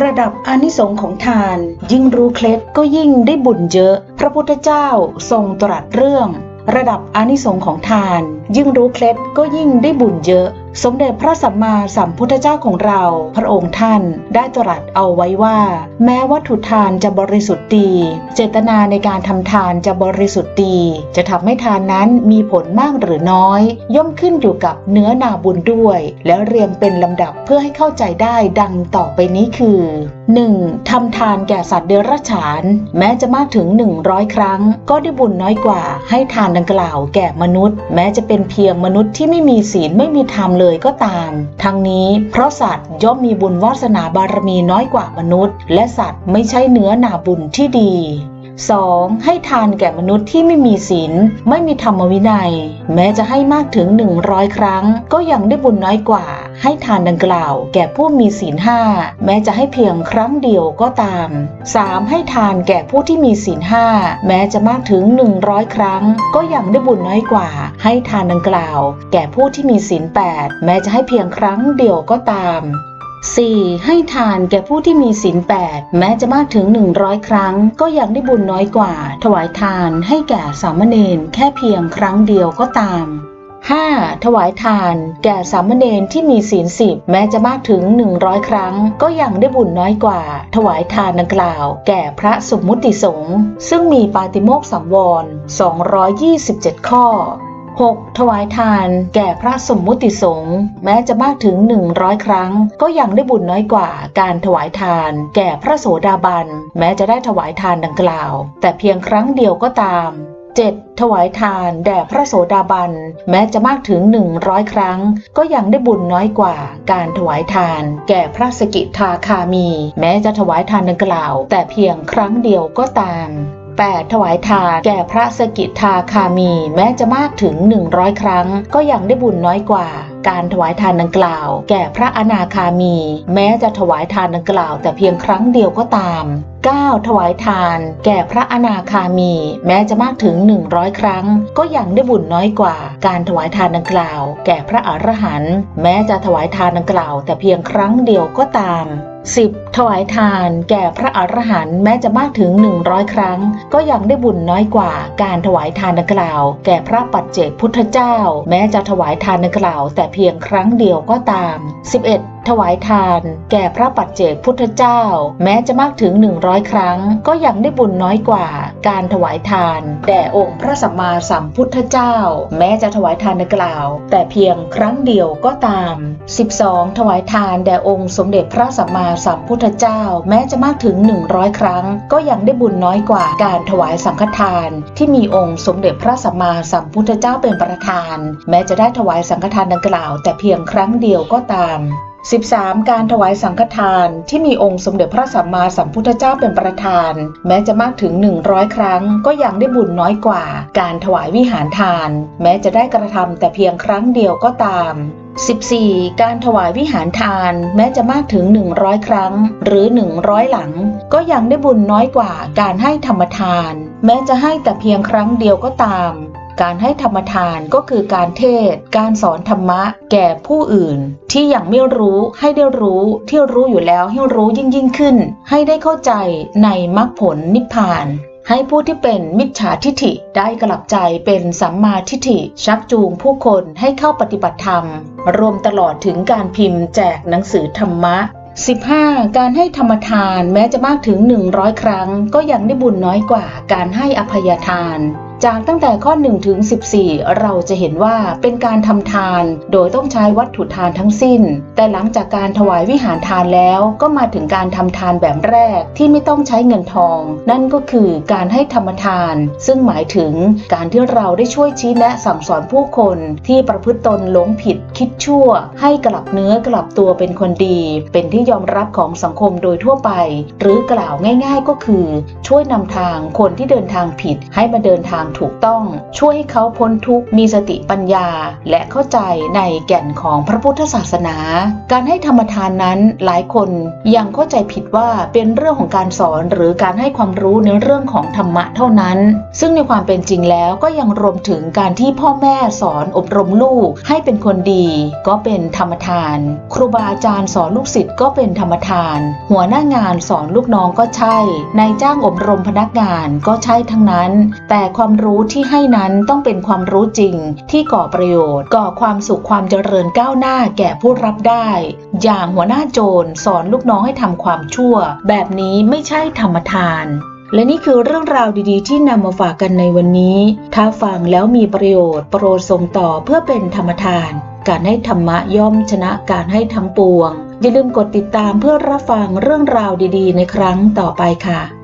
ระดับอนิสงส์ของทาน ยิ่งรู้เคล็ดก็ยิ่งได้บุญเยอะ พระพุทธเจ้าทรงตรัสเรื่อง ระดับอนิสงส์ของทาน ยิ่งรู้เคล็ดก็ยิ่งได้บุญเยอะ สมเด็จพระสัมมาสัมพุทธเจ้าของเรา พระองค์ท่านได้ตรัสเอาไว้ว่า แม้วัตถุทานจะบริสุทธิ์ดี เจตนาในการทำทานจะบริสุทธิ์ดี จะทำให้ทานนั้นมีผลมากหรือน้อย ย่อมขึ้นอยู่กับเนื้อนาบุญด้วย แล้วเรียงเป็นลำดับเพื่อให้เข้าใจได้ดังต่อไปนี้คือ 1. ทำทานแก่สัตว์เดรัจฉาน แม้จะมากถึง 100 ครั้ง ก็ได้บุญน้อยกว่าให้ทานดังกล่าวแก่มนุษย์ แม้จะเป็นเพียงมนุษย์ที่ไม่มีศีลไม่มีธรรมเลยก็ตาม ทั้งนี้เพราะสัตว์ย่อมมีบุญวาสนาบารมีน้อยกว่ามนุษย์ และสัตว์ไม่ใช่เนื้อนาบุญที่ดี 2. ให้ทานแก่มนุษย์ที่ไม่มีศีลไม่มีธรรมวินัย แม้จะให้มากถึง 100 ครั้ง ก็ยังได้บุญน้อยกว่า ให้ทานดังกล่าว แก่ผู้มีศีลห้าแม้จะให้เพียงครั้งเดียวก็ตาม 3. ให้ทานแก่ผู้ที่มีศีลห้าแม้จะมากถึง 100 ครั้ง ก็ยังได้บุญน้อยกว่า ให้ทานดังกล่าว แก่ผู้ที่มีศีลแปดแม้จะให้เพียงครั้งเดียวก็ตาม 4. ให้ทานแก่ผู้ที่มีศีลแปดแม้จะมากถึง 100 ครั้ง ก็ยังได้บุญน้อยกว่า ถวายทานให้แก่สามเณรแค่เพียงครั้งเดียวก็ตาม 5. ถวายทาน แก่สามเณรที่มีศีลสิบแม้จะมากถึง 100 ครั้ง ก็ยังได้บุญน้อยกว่า ถวายทานดังกล่าว แก่พระสมมุติสงฆ์ซึ่งมีปาติโมกสังวร 227 ข้อ 6. ถวายทาน แก่พระสมมุติสงฆ์แม้จะมากถึง 100 ครั้ง ก็ยังได้บุญน้อยกว่า การถวายทาน แก่พระโสดาบัน แม้จะได้ถวายทานดังกล่าว แต่เพียงครั้งเดียวก็ตาม 7. ถวายทานแด่พระโสดาบัน แม้จะมากถึง 100 ครั้ง ก็ยังได้บุญน้อยกว่า การถวายทาน แก่พระสกิทาคามี แม้จะถวายทานดังกล่าว แต่เพียงครั้งเดียวก็ตาม 8. ถวายทานแก่พระสกิทาคามี แม้จะมากถึง 100 ครั้ง ก็ยังได้บุญน้อยกว่า การถวายทานดังกล่าว แก่พระอนาคามี แม้จะถวายทานดังกล่าว แต่เพียงครั้งเดียวก็ตาม 9. ถวายทาน แก่พระอนาคามี แม้จะมากถึง 100 ครั้ง ก็ยังได้บุญน้อยกว่า การถวายทานดังกล่าว แก่พระอรหันต์แม้จะถวายทานดังกล่าว แต่เพียงครั้งเดียวก็ตาม 10. ถวายทานแก่พระอรหันต์แม้จะมากถึง 100 ครั้ง ก็ยังได้บุญน้อยกว่าการถวายทานดังกล่าว แก่พระปัจเจกพุทธเจ้า แม้จะถวายทานดังกล่าว แต่เพียงครั้งเดียวก็ตาม 11. ถวายทาน แก่พระปัจเจกพุทธเจ้า แม้จะมากถึง 100 ครั้ง ก็ยังได้บุญน้อยกว่า การถวายทานแด่องค์พระสัมมาสัมพุทธเจ้า แม้จะถวายทานดังกล่าว แต่เพียงครั้งเดียวก็ตาม 12. ถวายทานแด่องค์สมเด็จพระสัมมาสัมพุทธเจ้า แม้จะมากถึง 100 ครั้ง ก็ยังได้บุญน้อยกว่าการถวายสังฆทาน ที่มีองค์สมเด็จพระสัมมาสัมพุทธเจ้าเป็นประธาน แม้จะได้ถวายสังฆทานดังกล่าว แต่เพียงครั้งเดียวก็ตาม 13. การถวายสังฆทานที่มีองค์สมเด็จพระสัมมาสัมพุทธเจ้าเป็นประธาน แม้จะมากถึง 100 ครั้ง ก็ยังได้บุญน้อยกว่า การถวายวิหารทาน แม้จะได้กระทำแต่เพียงครั้งเดียวก็ตาม 14. การถวายวิหารทาน แม้จะมากถึง 100 ครั้ง หรือ 100 หลัง ก็ยังได้บุญน้อยกว่าการให้ธรรมทาน แม้จะให้แต่เพียงครั้งเดียวก็ตาม การให้ธรรมทานก็คือการเทศ การสอนธรรมะ แก่ผู้อื่น ที่ยังไม่รู้ให้ได้รู้ที่รู้อยู่แล้วให้รู้ยิ่งยิ่งขึ้น ให้ได้เข้าใจในมรรคผลนิพพานให้ผู้ที่เป็นมิจฉาทิฐิได้กลับใจเป็นสัมมาทิฐิ ชักจูงผู้คนให้เข้าปฏิบัติธรรม รวมตลอดถึงการพิมพ์แจกหนังสือธรรมะ 15. การให้ธรรมทานแม้จะมากถึง 100 ครั้ง ก็ยังได้บุญน้อยกว่าการให้อภัยทาน จากตั้งแต่ข้อ1ถึง14 เราจะเห็นว่าเป็นการทำทาน โดยต้องใช้วัตถุทานทั้งสิ้น แต่หลังจากการถวายวิหารทานแล้วก็มาถึงการทำทานแบบแรกที่ไม่ต้องใช้เงินทอง นั่นก็คือการให้ธรรมทาน ซึ่งหมายถึงการที่เราได้ช่วยชี้แนะสั่งสอนผู้คนที่ประพฤติตนหลงผิดคิดชั่ว ให้กลับเนื้อกลับตัวเป็นคนดี เป็นที่ยอมรับของสังคมโดยทั่วไป หรือกล่าวง่าย ๆ ก็คือ ช่วยนำทางคนที่เดินทางผิดให้มาเดินทางถูกต้อง ช่วยให้เขาพ้นทุกข์มีสติปัญญา และเข้าใจในแก่นของพระพุทธศาสนา การให้ธรรมทานนั้นหลายคนยังเข้าใจผิดว่าเป็นเรื่องของการสอนหรือการให้ความรู้ในเรื่องของธรรมะเท่านั้น ซึ่งในความเป็นจริงแล้วก็ยังรวมถึงการที่พ่อแม่สอนอบรมลูกให้เป็นคนดี ก็เป็นธรรมทาน ครูบาอาจารย์สอนลูกศิษย์ก็เป็นธรรมทาน หัวหน้างานสอนลูกน้องก็ใช่นายจ้างอบรมพนักงานก็ใช่ทั้งนั้น แต่ความรู้ที่ให้นั้นต้องเป็นความรู้จริง ที่ก่อประโยชน์ ก่อความสุขความเจริญก้าวหน้าแก่ผู้รับได้ อย่างหัวหน้าโจรสอนลูกน้องให้ทำความชั่ว แบบนี้ไม่ใช่ธรรมทานและนี่คือเรื่องราวดีๆ ที่นำมาฝากกันในวันนี้ ถ้าฟังแล้วมีประโยชน์ โปรดส่งต่อเพื่อเป็นธรรมทาน การให้ธรรมะย่อมชนะการให้ทั้งปวง อย่าลืมกดติดตามเพื่อรับฟังเรื่องราวดีๆ ในครั้งต่อไปค่ะ